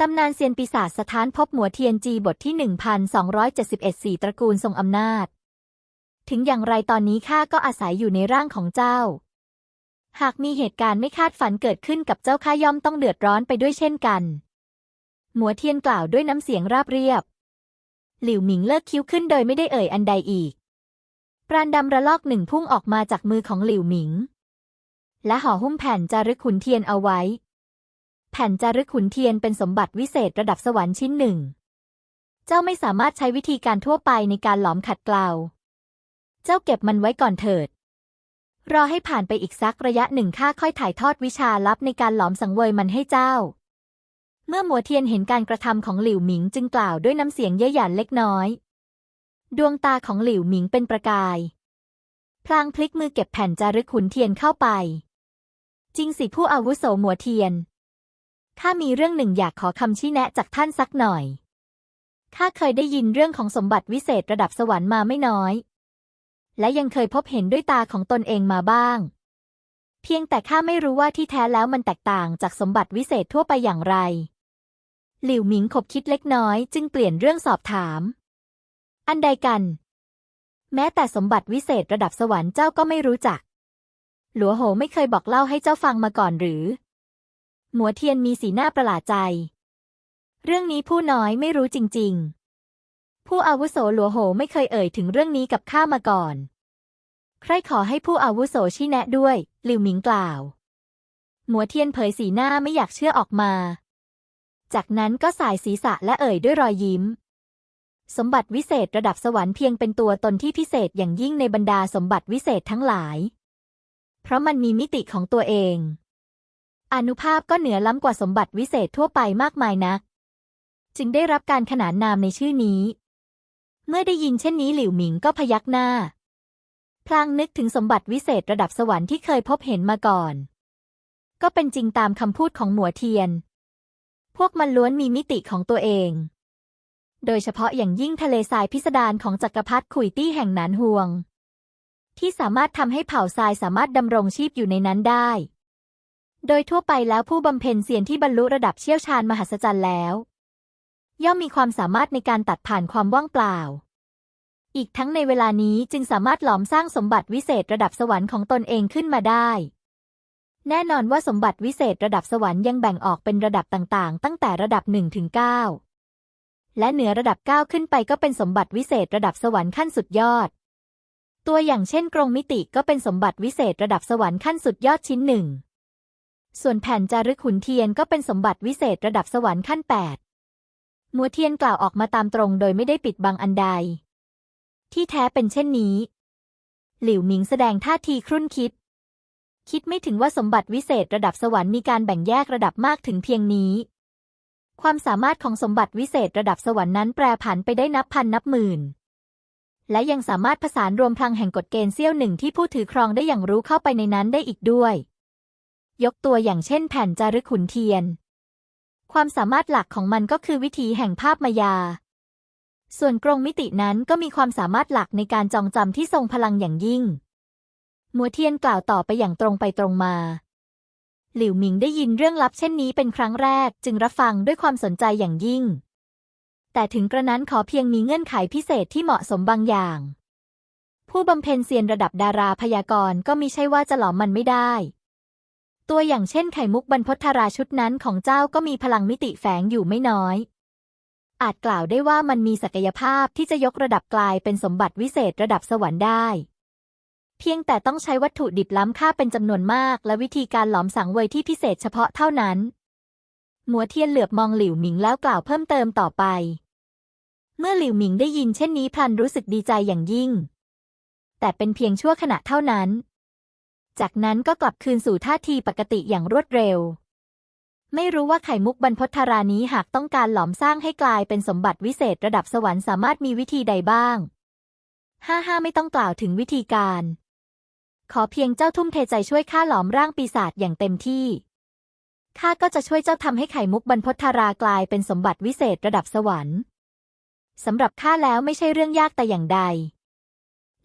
ตำนานเซียนปีศาจสถานพบหมัวเทียนจีบทที่ 1271สี่ตระกูลทรงอำนาจ ถึงอย่างไรตอนนี้ข้าก็อาศัยอยู่ในร่างของเจ้า หากมีเหตุการณ์ไม่คาดฝันเกิดขึ้นกับเจ้าข้าย่อมต้องเดือดร้อนไปด้วยเช่นกัน หมัวเทียนกล่าวด้วยน้ำเสียงราบเรียบ หลิวหมิงเลิกคิ้วขึ้นโดยไม่ได้เอ่ยอันใดอีก ปราณดำระลอกหนึ่งพุ่งออกมาจากมือของหลิวหมิง และห่อหุ้มแผ่นจารึกขุนเทียนเอาไว้ แผ่นจารึกขุนเทียนเป็นสมบัติวิเศษระดับสวรรค์ชิ้นหนึ่ง เจ้าไม่สามารถใช้วิธีการทั่วไปในการหลอมขัดเกลา เจ้าเก็บมันไว้ก่อนเถิด รอให้ผ่านไปอีกสักระยะหนึ่งข้าค่อยถ่ายทอดวิชาลับในการหลอมสังเวยมันให้เจ้า เมื่อหมัวเทียนเห็นการกระทำของหลิวหมิงจึงกล่าวด้วยน้ำเสียงเย้ยหยันเล็กน้อย ดวงตาของหลิวหมิงเป็นประกาย พลางพลิกมือเก็บแผ่นจารึกขุนเทียนเข้าไป จริงสิผู้อาวุโสหมัวเทียน ข้ามีเรื่องหนึ่งอยากขอคำชี้แนะจากท่านสักหน่อย ข้าเคยได้ยินเรื่องของสมบัติวิเศษระดับสวรรค์มาไม่น้อย และยังเคยพบเห็นด้วยตาของตนเองมาบ้าง เพียงแต่ข้าไม่รู้ว่าที่แท้แล้วมันแตกต่างจากสมบัติวิเศษทั่วไปอย่างไร หลิวหมิงขบคิดเล็กน้อยจึงเปลี่ยนเรื่องสอบถาม อันใดกัน แม้แต่สมบัติวิเศษระดับสวรรค์เจ้าก็ไม่รู้จัก หลัวโหไม่เคยบอกเล่าให้เจ้าฟังมาก่อนหรือ หมัวเทียนมีสีหน้าประหลาดใจ เรื่องนี้ผู้น้อยไม่รู้จริง ๆ ผู้อาวุโสหลัวโหไม่เคยเอ่ยถึงเรื่องนี้กับข้ามาก่อน ใครขอให้ผู้อาวุโสชี้แนะด้วย หลิวหมิงกล่าว หมัวเทียนเผยสีหน้าไม่อยากเชื่อออกมา จากนั้นก็สายศีรษะและเอ่ยด้วยรอยยิ้ม สมบัติวิเศษระดับสวรรค์เพียงเป็นตัวตนที่พิเศษอย่างยิ่งในบรรดาสมบัติวิเศษทั้งหลาย เพราะมันมีมิติของตัวเอง อนุภาพก็เหนือล้ำกว่าสมบัติวิเศษทั่วไปมากมายนัก จึงได้รับการขนานนามในชื่อนี้ เมื่อได้ยินเช่นนี้หลิวหมิงก็พยักหน้า พลางนึกถึงสมบัติวิเศษระดับสวรรค์ที่เคยพบเห็นมาก่อน ก็เป็นจริงตามคำพูดของหมัวเทียน พวกมันล้วนมีมิติของตัวเอง โดยเฉพาะอย่างยิ่งทะเลทรายพิสดารของจักรพรรดิขุยตี้แห่งนานฮวง ที่สามารถทำให้เผ่าทรายสามารถดำรงชีพอยู่ในนั้นได้ โดยทั่วไปแล้วผู้บำเพ็ญเซียนที่บรรลุระดับเชี่ยวชาญมหัศจรรย์แล้ว ย่อมมีความสามารถในการตัดผ่านความว่างเปล่า อีกทั้งในเวลานี้จึงสามารถหลอมสร้างสมบัติวิเศษระดับสวรรค์ของตนเองขึ้นมาได้ แน่นอนว่าสมบัติวิเศษระดับสวรรค์ยังแบ่งออกเป็นระดับต่างๆ ตั้งแต่ระดับ1ถึง9และเหนือระดับ 9 ขึ้นไปก็เป็นสมบัติวิเศษระดับสวรรค์ขั้นสุดยอด ตัวอย่างเช่น กรงมิติก็เป็นสมบัติวิเศษระดับสวรรค์ขั้นสุดยอดชิ้นหนึ่ง ส่วนแผ่นจารึกขุนเทียนก็เป็นสมบัติวิเศษระดับสวรรค์ขั้น 8 มัวเทียนกล่าวออกมาตามตรงโดยไม่ได้ปิดบังอันใด ที่แท้เป็นเช่นนี้ หลิวหมิงแสดงท่าทีครุ่นคิด คิดไม่ถึงว่าสมบัติวิเศษระดับสวรรค์มีการแบ่งแยกระดับมากถึงเพียงนี้ ความสามารถของสมบัติวิเศษระดับสวรรค์นั้นแปรผันไปได้นับพันนับหมื่น และยังสามารถผสานรวมพลังแห่งกฎเกณฑ์เสี้ยวหนึ่งที่ผู้ถือครองได้อย่างรู้เข้าไปในนั้นได้อีกด้วย ยกตัวอย่างเช่นแผ่นจารึกขุนเทียน ความสามารถหลักของมันก็คือวิถีแห่งภาพมายา ส่วนกรงมิตินั้นก็มีความสามารถหลักในการจองจำที่ทรงพลังอย่างยิ่ง มัวเทียนกล่าวต่อไปอย่างตรงไปตรงมา หลิวหมิงได้ยินเรื่องลับเช่นนี้เป็นครั้งแรกจึงรับฟังด้วยความสนใจอย่างยิ่ง แต่ถึงกระนั้นขอเพียงมีเงื่อนไขพิเศษที่เหมาะสมบางอย่าง ผู้บำเพ็ญเซียนระดับดาราพยากรณ์ก็มิใช่ว่าจะหลอมมันไม่ได้ ตัวอย่างเช่นไข่มุกบรรพตธาราชุดนั้นของเจ้าก็มีพลังมิติแฝงอยู่ไม่น้อย อาจกล่าวได้ว่ามันมีศักยภาพที่จะยกระดับกลายเป็นสมบัติวิเศษระดับสวรรค์ได้ เพียงแต่ต้องใช้วัตถุดิบล้ำค่าเป็นจำนวนมาก และวิธีการหลอมสังเวยที่พิเศษเฉพาะเท่านั้น หมัวเทียนเหลือบมองหลิวหมิงแล้วกล่าวเพิ่มเติมต่อไป เมื่อหลิวหมิงได้ยินเช่นนี้พลันรู้สึกดีใจอย่างยิ่ง แต่เป็นเพียงชั่วขณะเท่านั้น จากนั้นก็กลับคืนสู่ท่าทีปกติอย่างรวดเร็ว ไม่รู้ว่าไข่มุกบรรพตธารานี้หากต้องการหลอมสร้างให้กลายเป็นสมบัติวิเศษระดับสวรรค์สามารถมีวิธีใดบ้าง ห้าห้าไม่ต้องกล่าวถึงวิธีการ ขอเพียงเจ้าทุ่มเทใจช่วยข้าหลอมร่างปีศาจอย่างเต็มที่ข้าก็จะช่วยเจ้าทำให้ไข่มุกบรรพตธารากลายเป็นสมบัติวิเศษระดับสวรรค์สำหรับข้าแล้วไม่ใช่เรื่องยากแต่อย่างใด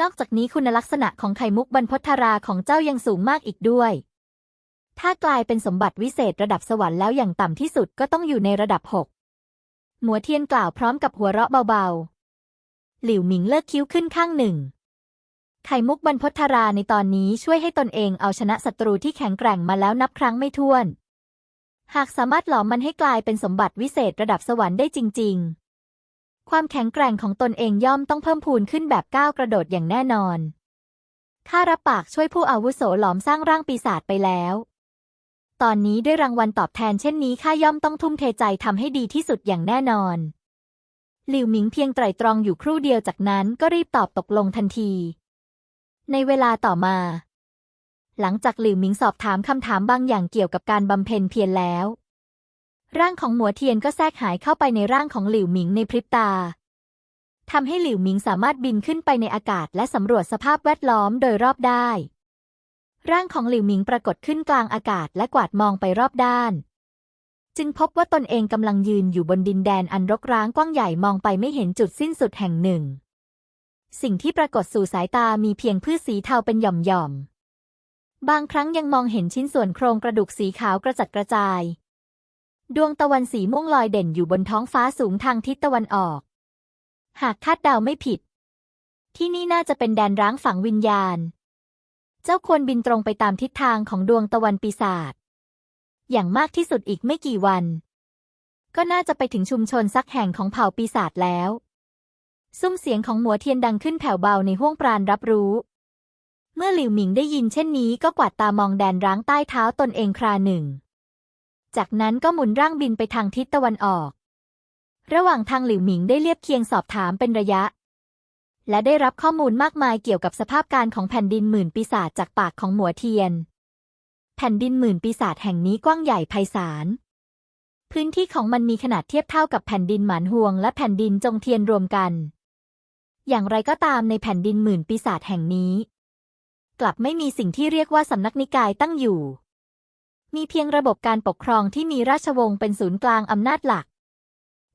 นอกจากนี้คุณลักษณะของไข่มุกบรรพตธาราของเจ้ายังสูงมากอีกด้วย ถ้ากลายเป็นสมบัติวิเศษระดับสวรรค์แล้วอย่างต่ำที่สุดก็ต้องอยู่ในระดับหกหมัวเทียนกล่าวพร้อมกับหัวเราะเบาๆ หลิวหมิงเลิกคิ้วขึ้นข้างหนึ่ง ไข่มุกบรรพทราในตอนนี้ช่วยให้ตนเองเอาชนะศัตรูที่แข็งแกร่งมาแล้วนับครั้งไม่ถ้วน หากสามารถหลอมมันให้กลายเป็นสมบัติวิเศษระดับสวรรค์ได้จริง ๆ ความแข็งแกร่งของตนเองย่อมต้องเพิ่มพูนขึ้นแบบก้าวกระโดดอย่างแน่นอน ข้ารับปากช่วยผู้อาวุโสหลอมสร้างร่างปีศาจไปแล้ว ตอนนี้ด้วยรางวัลตอบแทนเช่นนี้ข้าย่อมต้องทุ่มเทใจทำให้ดีที่สุดอย่างแน่นอน หลิวหมิงเพียงไตร่ตรองอยู่ครู่เดียวจากนั้นก็รีบตอบตกลงทันที ในเวลาต่อมา หลังจากหลิวหมิงสอบถามคำถามบางอย่างเกี่ยวกับการบำเพ็ญเพียรแล้ว ร่างของหมัวเทียนก็แทรกหายเข้าไปในร่างของหลิวหมิงในพริบตาทำให้หลิวหมิงสามารถบินขึ้นไปในอากาศและสำรวจสภาพแวดล้อมโดยรอบได้ ร่างของหลิวหมิงปรากฏขึ้นกลางอากาศและกวาดมองไปรอบด้าน จึงพบว่าตนเองกำลังยืนอยู่บนดินแดนอันรกร้างกว้างใหญ่มองไปไม่เห็นจุดสิ้นสุดแห่งหนึ่ง สิ่งที่ปรากฏสู่สายตามีเพียงพืชสีเทาเป็นหย่อมๆบางครั้งยังมองเห็นชิ้นส่วนโครงกระดูกสีขาวกระจัดกระจาย ดวงตะวันสีม่วงลอยเด่นอยู่บนท้องฟ้าสูงทางทิศตะวันออก หากคาดเดาไม่ผิด ที่นี่น่าจะเป็นแดนร้างฝังวิญญาณ เจ้าควรบินตรงไปตามทิศทางของดวงตะวันปีศาจ อย่างมากที่สุดอีกไม่กี่วัน ก็น่าจะไปถึงชุมชนสักแห่งของเผ่าปีศาจแล้ว ซุ้มเสียงของหมัวเทียนดังขึ้นแผ่วเบาในห้วงปราณรับรู้ เมื่อหลิวหมิงได้ยินเช่นนี้ก็กวาดตามองแดนร้างใต้เท้าตนเองคราหนึ่ง จากนั้นก็หมุนร่างบินไปทางทิศตะวันออก ระหว่างทางหลิวหมิงได้เรียบเคียงสอบถามเป็นระยะ และได้รับข้อมูลมากมายเกี่ยวกับสภาพการของแผ่นดินหมื่นปีศาจจากปากของหมัวเทียน แผ่นดินหมื่นปีศาจแห่งนี้กว้างใหญ่ไพศาล พื้นที่ของมันมีขนาดเทียบเท่ากับแผ่นดินหมานฮวง และแผ่นดินจงเทียนรวมกัน อย่างไรก็ตามในแผ่นดินหมื่นปีศาจแห่งนี้ กลับไม่มีสิ่งที่เรียกว่าสำนักนิกายตั้งอยู่ มีเพียงระบบการปกครองที่มีราชวงศ์เป็นศูนย์กลางอำนาจหลัก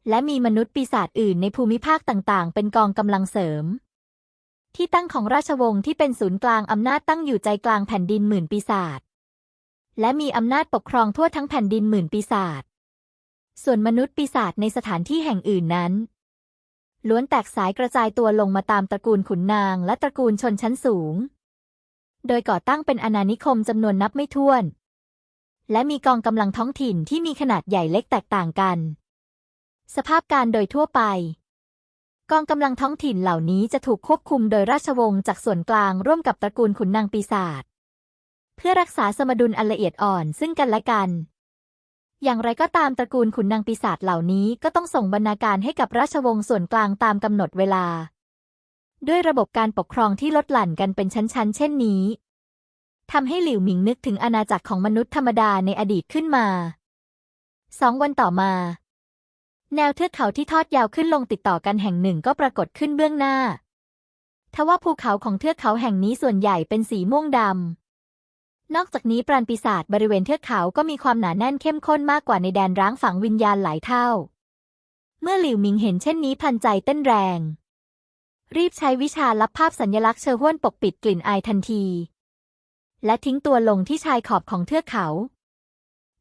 และมีมนุษย์ปีศาจอื่นในภูมิภาคต่างๆ เป็นกองกำลังเสริม ที่ตั้งของราชวงศ์ที่เป็นศูนย์กลางอำนาจตั้งอยู่ใจกลางแผ่นดินหมื่นปีศาจและมีอำนาจปกครองทั่วทั้งแผ่นดินหมื่นปีศาจส่วนมนุษย์ปีศาจในสถานที่แห่งอื่นนั้น ล้วนแตกสายกระจายตัวลงมาตามตระกูลขุนนางและตระกูลชนชั้นสูง โดยก่อตั้งเป็นอาณานิคมจำนวนนับไม่ถ้วน และมีกองกำลังท้องถิ่นที่มีขนาดใหญ่เล็กแตกต่างกัน สภาพการโดยทั่วไป กองกำลังท้องถิ่นเหล่านี้จะถูกควบคุมโดยราชวงศ์จากส่วนกลางร่วมกับตระกูลขุนนางปีศาจเพื่อรักษาสมดุลอันละเอียดอ่อนซึ่งกันและกัน อย่างไรก็ตามตระกูลขุนนางปีศาจเหล่านี้ก็ต้องส่งบรรณาการให้กับราชวงศ์ส่วนกลางตามกำหนดเวลา ด้วยระบบการปกครองที่ลดหลั่นกันเป็นชั้นๆ เช่นนี้ ทำให้หลิวหมิงนึกถึงอาณาจักรของมนุษย์ธรรมดาในอดีตขึ้นมาสองวันต่อมา แนวเทือกเขาที่ทอดยาวขึ้นลงติดต่อกันแห่งหนึ่งก็ปรากฏขึ้นเบื้องหน้า ทว่าภูเขาของเทือกเขาแห่งนี้ส่วนใหญ่เป็นสีม่วงดำ นอกจากนี้ปราณปีศาจบริเวณเทือกเขาก็มีความหนาแน่นเข้มข้นมากกว่าในแดนร้างฝังวิญญาณหลายเท่า เมื่อหลิวหมิงเห็นเช่นนี้พันใจเต้นแรง รีบใช้วิชาลับภาพสัญลักษณ์เชอห้วนปกปิดกลิ่นอายทันที และทิ้งตัวลงที่ชายขอบของเทือกเขา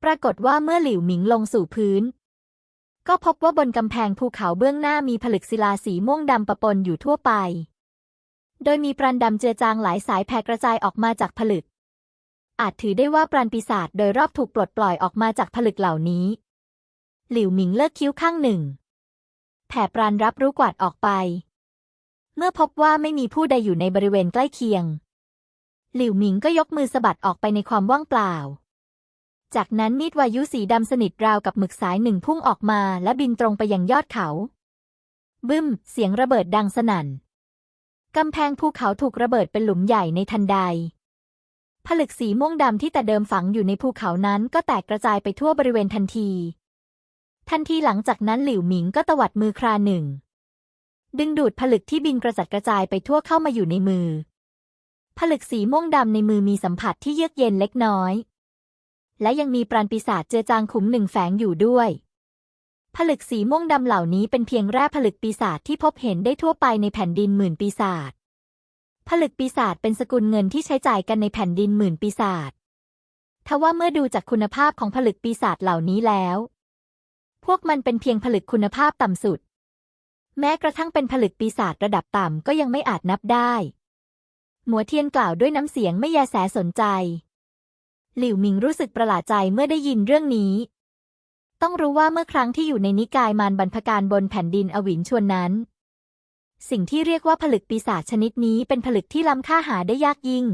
ปรากฏว่าเมื่อหลิวหมิงลงสู่พื้น ก็พบว่าบนกำแพงภูเขาเบื้องหน้ามีผลึกศิลาสีม่วงดำปะปนอยู่ทั่วไป โดยมีปรันดำเจือจางหลายสายแผ่กระจายออกมาจากผลึก อาจถือได้ว่าปราณปีศาจโดยรอบถูกปลดปล่อยออกมาจากผลึกเหล่านี้ หลิวหมิงเลิกคิ้วข้างหนึ่ง แผ่ปราณรับรู้กวาดออกไป เมื่อพบว่าไม่มีผู้ใดอยู่ในบริเวณใกล้เคียง หลิวหมิงก็ยกมือสะบัดออกไปในความว่างเปล่า จากนั้นมีดวายุสีดำสนิทราวกับหมึกสายหนึ่งพุ่งออกมาและบินตรงไปยังยอดเขา บึ้ม เสียงระเบิดดังสนั่น กำแพงภูเขาถูกระเบิดเป็นหลุมใหญ่ในทันใด ผลึกสีม่วงดำที่แต่เดิมฝังอยู่ในภูเขานั้นก็แตกกระจายไปทั่วบริเวณทันที ทันทีหลังจากนั้นหลิวหมิงก็ตวัดมือคราหนึ่ง ดึงดูดผลึกที่บินกระจัดกระจายไปทั่วเข้ามาอยู่ในมือ ผลึกสีม่วงดำในมือมีสัมผัสที่เยือกเย็นเล็กน้อย และยังมีปราณปีศาจเจือจางขุมหนึ่งแฝงอยู่ด้วย ผลึกสีม่วงดำเหล่านี้เป็นเพียงแร่ผลึกปีศาจที่พบเห็นได้ทั่วไปในแผ่นดินหมื่นปีศาจ ผลึกปีศาจเป็นสกุลเงินที่ใช้จ่ายกันในแผ่นดินหมื่นปีศาจทว่าเมื่อดูจากคุณภาพของผลึกปีศาจเหล่านี้แล้ว พวกมันเป็นเพียงผลึกคุณภาพต่ำสุด แม้กระทั่งเป็นผลึกปีศาจระดับต่ำก็ยังไม่อาจนับได้ หมัวเทียนกล่าวด้วยน้ำเสียงไม่แยแสสนใจ หลิวหมิงรู้สึกประหลาดใจเมื่อได้ยินเรื่องนี้ ต้องรู้ว่าเมื่อครั้งที่อยู่ในนิกายมารบรรพการบนแผ่นดินอวินชวนนั้น สิ่งที่เรียกว่าผลึกปีศาจชนิดนี้เป็นผลึกที่ล้ำค่าหาได้ยากยิ่ง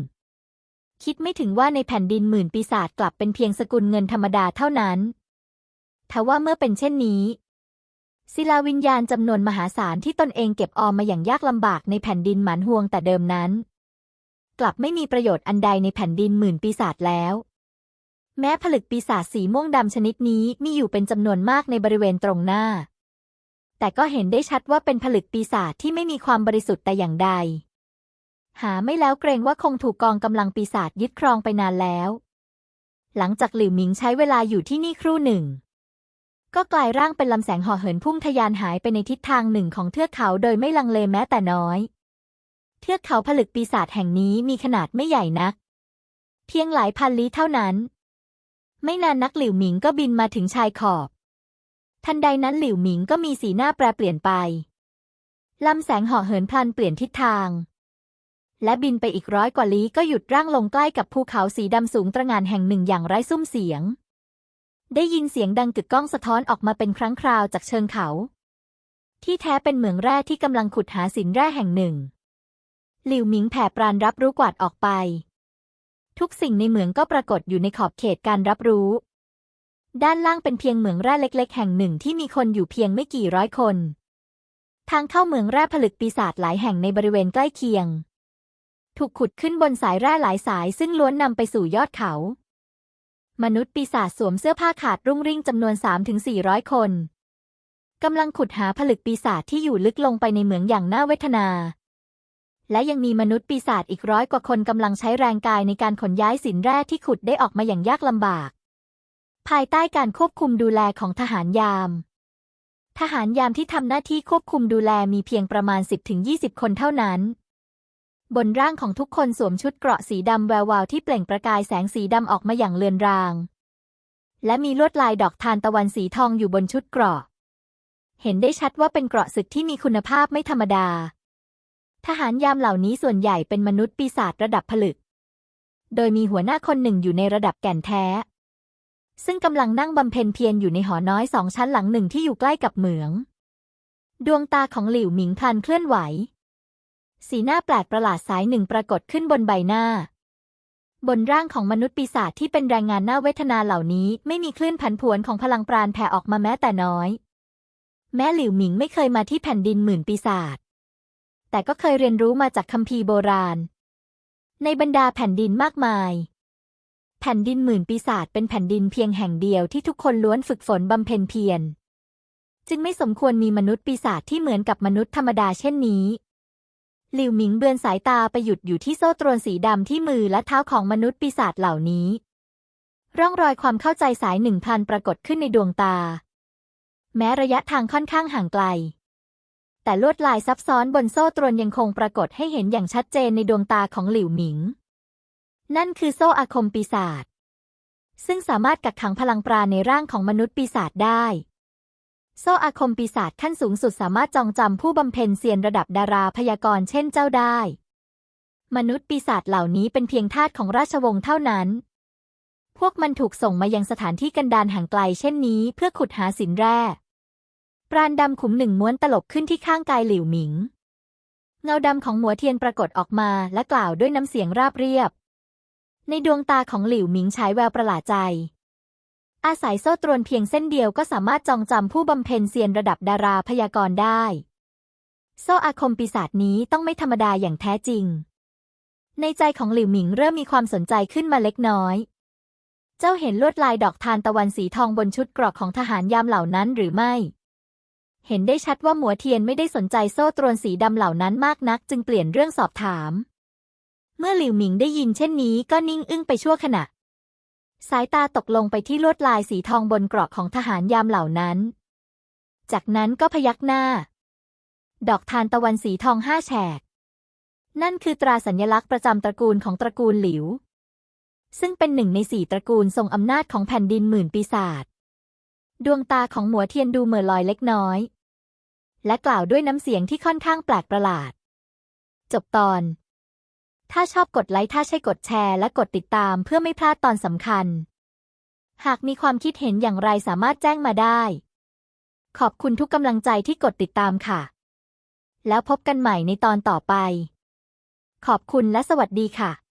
คิดไม่ถึงว่าในแผ่นดินหมื่นปีศาจกลับเป็นเพียงสกุลเงินธรรมดาเท่านั้นทว่าเมื่อเป็นเช่นนี้ศิลาวิญญาณจำนวนมหาศาลที่ตนเองเก็บออมมาอย่างยากลำบากในแผ่นดินหมันห่วงแต่เดิมนั้น กลับไม่มีประโยชน์อันใดในแผ่นดินหมื่นปีศาจแล้ว แม้ผลึกปีศาจสีม่วงดำชนิดนี้มีอยู่เป็นจำนวนมากในบริเวณตรงหน้า แต่ก็เห็นได้ชัดว่าเป็นผลึกปีศาจที่ไม่มีความบริสุทธิ์แต่อย่างใด หาไม่แล้วเกรงว่าคงถูกกองกำลังปีศาจยึดครองไปนานแล้ว หลังจากหลิวหมิงใช้เวลาอยู่ที่นี่ครู่หนึ่ง ก็กลายร่างเป็นลำแสงห่อเหินพุ่งทะยานหายไปในทิศทางหนึ่งของเทือกเขาโดยไม่ลังเลแม้แต่น้อย เทือกเขาผลึกปีศาจแห่งนี้มีขนาดไม่ใหญ่นัก เพียงหลายพันลี้เท่านั้น ไม่นานนักหลิวหมิงก็บินมาถึงชายขอบ ทันใดนั้นหลิวหมิงก็มีสีหน้าแปรเปลี่ยนไปลำแสงห่อเหินพลันเปลี่ยนทิศทาง และบินไปอีกร้อยกว่าลี้ก็หยุดร่างลงใกล้กับภูเขาสีดำสูงตระงานแห่งหนึ่งอย่างไร้ซุ้มเสียง ได้ยินเสียงดังกึกก้องสะท้อนออกมาเป็นครั้งคราวจากเชิงเขา ที่แท้เป็นเหมืองแร่ที่กำลังขุดหาสินแร่แห่งหนึ่ง หลิวหมิงแผ่ปรานรับรู้กวาดออกไป ทุกสิ่งในเหมืองก็ปรากฏอยู่ในขอบเขตการรับรู้ ด้านล่างเป็นเพียงเหมืองแร่เล็ก ๆ แห่งหนึ่งที่มีคนอยู่เพียงไม่กี่ร้อยคน ทางเข้าเหมืองแร่ผลึกปีศาจหลายแห่งในบริเวณใกล้เคียง ถูกขุดขึ้นบนสายแร่หลายสายซึ่งล้วนนำไปสู่ยอดเขา มนุษย์ปีศาจสวมเสื้อผ้าขาดรุ่งริ่งจำนวน3-400 คนกำลังขุดหาผลึกปีศาจที่อยู่ลึกลงไปในเหมืองอย่างน่าเวทนา และยังมีมนุษย์ปีศาจอีกร้อยกว่าคนกำลังใช้แรงกายในการขนย้ายสินแร่ที่ขุดได้ออกมาอย่างยากลำบาก ภายใต้การควบคุมดูแลของทหารยาม ทหารยามที่ทำหน้าที่ควบคุมดูแลมีเพียงประมาณ 10-20 คนเท่านั้น บนร่างของทุกคนสวมชุดเกราะสีดำแวววาวที่เปล่งประกายแสงสีดำออกมาอย่างเลือนราง และมีลวดลายดอกทานตะวันสีทองอยู่บนชุดเกราะ เห็นได้ชัดว่าเป็นเกราะศึกที่มีคุณภาพไม่ธรรมดา ทหารยามเหล่านี้ส่วนใหญ่เป็นมนุษย์ปีศาจระดับผลึก โดยมีหัวหน้าคนหนึ่งอยู่ในระดับแก่นแท้ ซึ่งกำลังนั่งบำเพ็ญเพียรอยู่ในหอน้อยสองชั้นหลังหนึ่งที่อยู่ใกล้กับเหมือง ดวงตาของหลิวหมิงพลันเคลื่อนไหว สีหน้าแปลกประหลาดสายหนึ่งปรากฏขึ้นบนใบหน้า บนร่างของมนุษย์ปีศาจที่เป็นแรงงานหน่าเวทนาเหล่านี้ ไม่มีคลื่นผันผวนของพลังปราณแผ่ออกมาแม้แต่น้อย แม้หลิวหมิงไม่เคยมาที่แผ่นดินหมื่นปีศาจ แต่ก็เคยเรียนรู้มาจากคัมภีร์โบราณ ในบรรดาแผ่นดินมากมาย แผ่นดินหมื่นปีศาจเป็นแผ่นดินเพียงแห่งเดียวที่ทุกคนล้วนฝึกฝนบำเพ็ญเพียร จึงไม่สมควรมีมนุษย์ปีศาจที่เหมือนกับมนุษย์ธรรมดาเช่นนี้หลิวหมิงเบือนสายตาไปหยุดอยู่ที่โซ่ตรวนสีดำที่มือและเท้าของมนุษย์ปีศาจเหล่านี้ ร่องรอยความเข้าใจสายหนึ่งพันปรากฏขึ้นในดวงตา แม้ระยะทางค่อนข้างห่างไกล แต่ลวดลายซับซ้อนบนโซ่ตรวนยังคงปรากฏให้เห็นอย่างชัดเจนในดวงตาของหลิวหมิง นั่นคือโซ่อาคมปีศาจ ซึ่งสามารถกักขังพลังปราในร่างของมนุษย์ปีศาจได้ โซ่อาคมปีศาจขั้นสูงสุดสามารถจองจำผู้บำเพ็ญเซียนระดับดาราพยากรณ์เช่นเจ้าได้ มนุษย์ปีศาจเหล่านี้เป็นเพียงทาสของราชวงศ์เท่านั้นพวกมันถูกส่งมายังสถานที่กันดารห่างไกลเช่นนี้เพื่อขุดหาสินแร่ ราณดำขุมหนึ่งม้วนตลบขึ้นที่ข้างกายหลิวหมิง เงาดำของหมัวเทียนปรากฏออกมาและกล่าวด้วยน้ำเสียงราบเรียบ ในดวงตาของหลิวหมิงฉายแววประหลาดใจ อาศัยโซ่ตรวนเพียงเส้นเดียวก็สามารถจองจำผู้บำเพ็ญเซียนระดับดาราพยากรณ์ได้ โซ่อาคมปีศาจนี้ต้องไม่ธรรมดาอย่างแท้จริง ในใจของหลิวหมิงเริ่มมีความสนใจขึ้นมาเล็กน้อยเจ้าเห็นลวดลายดอกทานตะวันสีทองบนชุดเกราะของทหารยามเหล่านั้นหรือไม่ เห็นได้ชัดว่าหมัวเทียนไม่ได้สนใจโซ่ตรวนสีดำเหล่านั้นมากนัก จึงเปลี่ยนเรื่องสอบถาม เมื่อหลิวหมิงได้ยินเช่นนี้ก็นิ่งอึ้งไปชั่วขณะ สายตาตกลงไปที่ลวดลายสีทองบนเกราะของทหารยามเหล่านั้น จากนั้นก็พยักหน้า ดอกทานตะวันสีทองห้าแฉก นั่นคือตราสัญลักษณ์ประจำตระกูลของตระกูลหลิว ซึ่งเป็นหนึ่งในสี่ตระกูลทรงอำนาจของแผ่นดินหมื่นปีศาจดวงตาของหมัวเทียนดูเหม่อลอยเล็กน้อย และกล่าวด้วยน้ำเสียงที่ค่อนข้างแปลกประหลาด จบตอน ถ้าชอบกดไลค์ถ้าใช่กดแชร์และกดติดตามเพื่อไม่พลาดตอนสำคัญ หากมีความคิดเห็นอย่างไรสามารถแจ้งมาได้ ขอบคุณทุกกำลังใจที่กดติดตามค่ะ แล้วพบกันใหม่ในตอนต่อไป ขอบคุณและสวัสดีค่ะ